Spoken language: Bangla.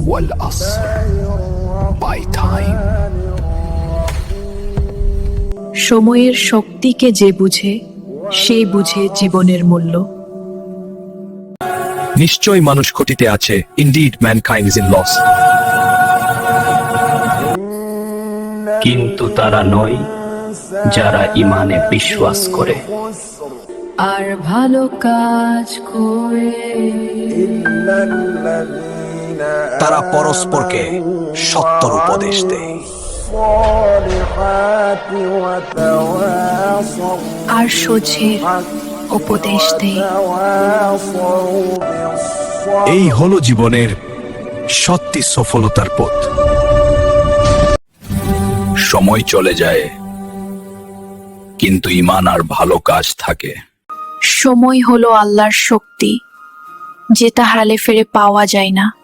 والعصر by time সময়ের শক্তিকে যে বুঝে সে বুঝে জীবনের মূল্য নিশ্চয় মানুষ ক্ষতিতে আছে indeed mankind is in loss কিন্তু তারা নয় যারা ইমানে বিশ্বাস করে আর ভালো কাজ করে তারা পরস্পরকে সত্যর উপদেশ দেয়। আর এই হলো জীবনের সত্যি সফলতার পথ। সময় চলে যায় কিন্তু ইমান আর ভালো কাজ থাকে। সময় হলো আল্লাহর শক্তি যেটা হারালে ফেরে পাওয়া যায় না।